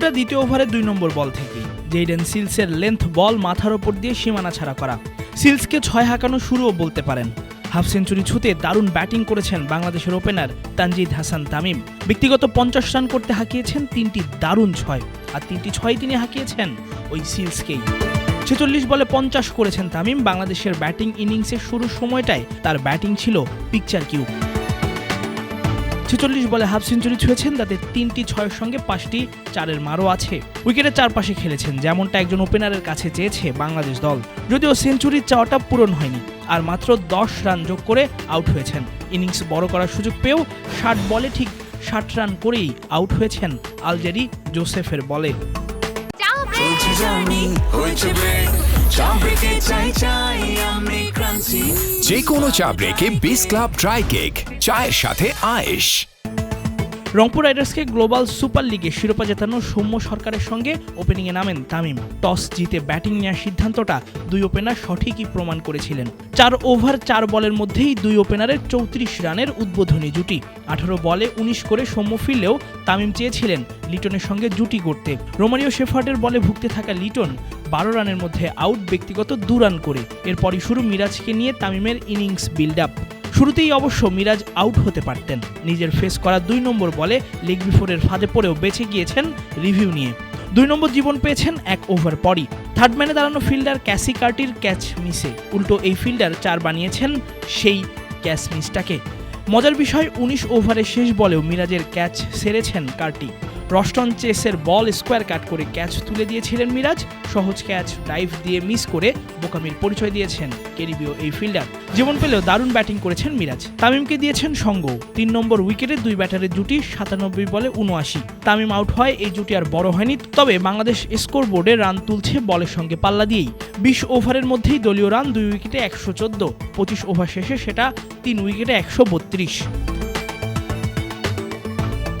শুরুটা দ্বিতীয় ওভারে দুই নম্বর বল থেকেই। জেইডেন সিলসের লেন্থ বল মাথার ওপর দিয়ে সীমানা ছাড়া করা। সিলসকে ছয় হাঁকানো শুরুও বলতে পারেন। হাফ সেঞ্চুরি ছুতে দারুণ ব্যাটিং করেছেন বাংলাদেশের ওপেনার তানজিদ হাসান তামিম। ব্যক্তিগত পঞ্চাশ রান করতে হাঁকিয়েছেন তিনটি দারুণ ছয়। আর তিনটি ছয় তিনি হাঁকিয়েছেন ওই সিলসকেই ছেচল্লিশ বলে পঞ্চাশ করেছেন তামিম। বাংলাদেশের ব্যাটিং ইনিংসের শুরুর সময়টায় তার ব্যাটিং ছিল পিকচার কিউ ছেচল্লিশ বলে হাফ সেঞ্চুরি ছুঁয়েছেন, তাতে তিনটি ছয়ের সঙ্গে পাঁচটি চারের মারও আছে। উইকেটের চারপাশে খেলেছেন, যেমনটা একজন ওপেনারের কাছে চেয়েছে বাংলাদেশ দল। যদিও সেঞ্চুরির চাওয়াটা পূরণ হয়নি, আর মাত্র দশ রান যোগ করে আউট হয়েছেন। ইনিংস বড় করার সুযোগ পেয়েও ষাট বলে ঠিক ষাট রান করেই আউট হয়েছেন আলজেরি জোসেফের বলে। চাই চাই যে কোনো চা ব্রেকে বিস ক্লাব ড্রাই কেক চায়ের সাথে আয়েশ। রংপুর রাইডার্সকে গ্লোবাল সুপার লিগে শিরোপা জেতানো সৌম্য সরকারের সঙ্গে ওপেনিংয়ে নামেন তামিম। টস জিতে ব্যাটিং নেওয়ার সিদ্ধান্তটা দুই ওপেনার সঠিকই প্রমাণ করেছিলেন। চার ওভার, চার বলের মধ্যেই দুই ওপেনারের চৌত্রিশ রানের উদ্বোধনী জুটি। আঠারো বলে উনিশ করে সৌম্য ফিরলেও তামিম চেয়েছিলেন লিটনের সঙ্গে জুটি করতে রোমানীয় শেফার্ডের বলে ভুগতে থাকা লিটন বারো রানের মধ্যে আউট ব্যক্তিগত দু রান করে। এরপরই শুরু মিরাজকে নিয়ে তামিমের ইনিংস বিল্ড আপ। শুরুতেই অবশ্য মিরাজ আউট হতে পারতেন। নিজের ফেস করা দুই নম্বর বলে লেগ বিফোরের ফাঁদে পড়েও বেঁচে গিয়েছেন রিভিউ নিয়ে। দুই নম্বর জীবন পেয়েছেন এক ওভার পরই। থার্ড ম্যানে দাঁড়ানো ফিল্ডার ক্যাসি কার্টির ক্যাচ মিসে উল্টো এই ফিল্ডার চার বানিয়েছেন সেই ক্যাচ মিসটাকে মজার বিষয়, উনিশ ওভারের শেষ বলেও মিরাজের ক্যাচ সেরেছেন কার্টি। রস্টন চেসের বল স্কোয়ার কাট করে ক্যাচ তুলে দিয়েছিলেন মিরাজ। সহজ ক্যাচ ডাইভ দিয়ে মিস করে বোকামির পরিচয় দিয়েছেন কেরিবীয় এই ফিল্ডার জীবন পেলেও দারুণ ব্যাটিং করেছেন মিরাজ। তামিমকে দিয়েছেন সঙ্গ। তিন নম্বর উইকেটে দুই ব্যাটারের জুটি সাতানব্বই বলে উনআশি। তামিম আউট হয়, এই জুটি আর বড় হয়নি, তবে বাংলাদেশ স্কোর বোর্ডে রান তুলছে বলের সঙ্গে পাল্লা দিয়েই। বিশ ওভারের মধ্যেই দলীয় রান দুই উইকেটে একশো চোদ্দ, পঁচিশ ওভার শেষে সেটা তিন উইকেটে একশো বত্রিশ।